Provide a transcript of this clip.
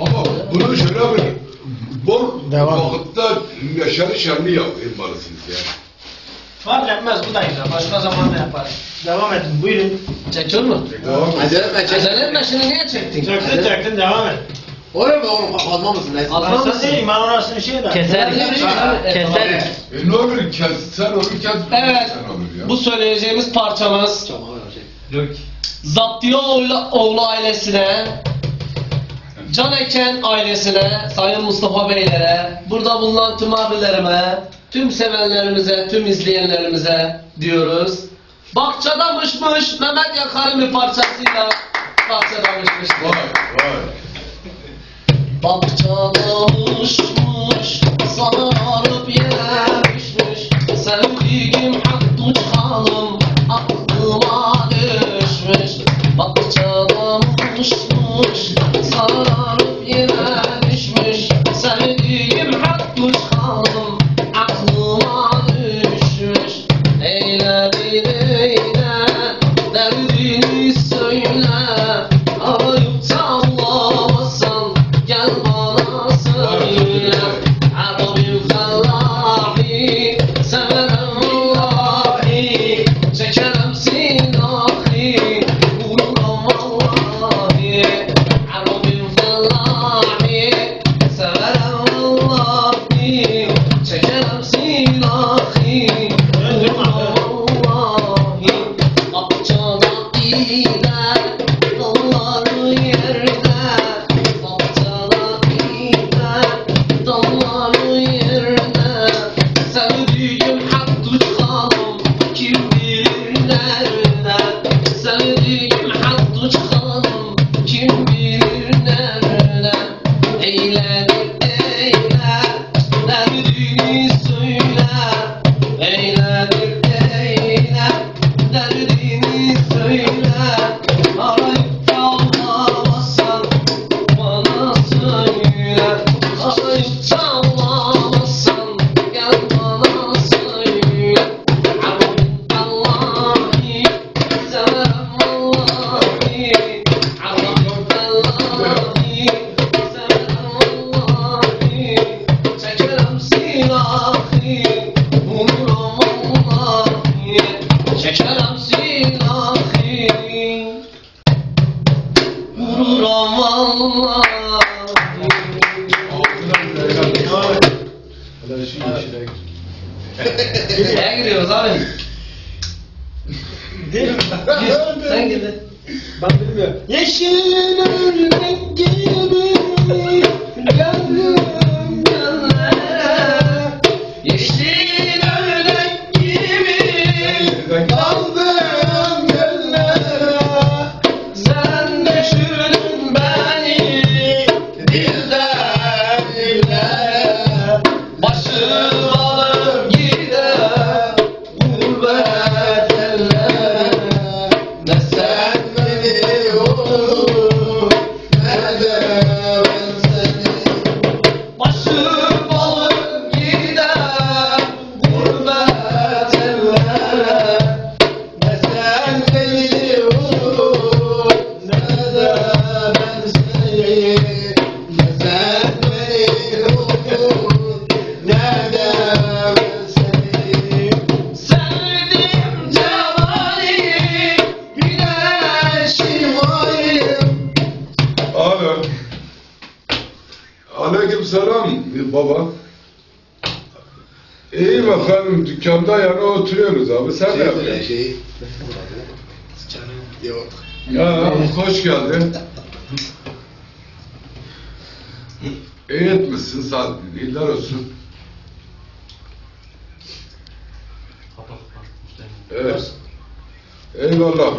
Ama bunu şöyle bir bol Devam. vakitte neşeli şenli yapmalısınız ya. Fark etmez bu da güzel. Başka zaman da yaparız. Devam edin. Buyurun. Çekiyor mu? Devam. Acele etme, acele etme şimdi niye çektin? Çektin çektin devam et. Oraya mı oğlum kapatma mısın? Ben sana mısın? diyeyim ben orasını şey de. Keser. Keser. E ne olur kes, sen olur kes. Evet. Sen. Bu söyleyeceğimiz parçamız Tamam öyle şey. Zaptiyaoğlu oğlu ailesine, Can Eken ailesine, Sayın Mustafa Beylere, burada bulunan tüm abilerime, tüm sevenlerimize, tüm izleyenlerimize diyoruz. Bahçada mışmış Mehmet Yakar'ın bir parçasıyla Bahçada mışmış. Vay vay. Bahçada mışmış sararıp yere düşmüş Sevdiğim haklı çıkalım aklıma düşmüş Bahçada Neye giriyoruz abi? Değil mi? Sen gir. Ben bilmiyorum. Yeşil örnek gibi Aleyküm selam baba. İyiyim efendim dükkanda yana oturuyoruz abi sen ne Şey yapıyorsun? şey. Yok. Ya hoş geldin. İyi etmişsin sağ İyiler olsun. Evet. Eyvallah.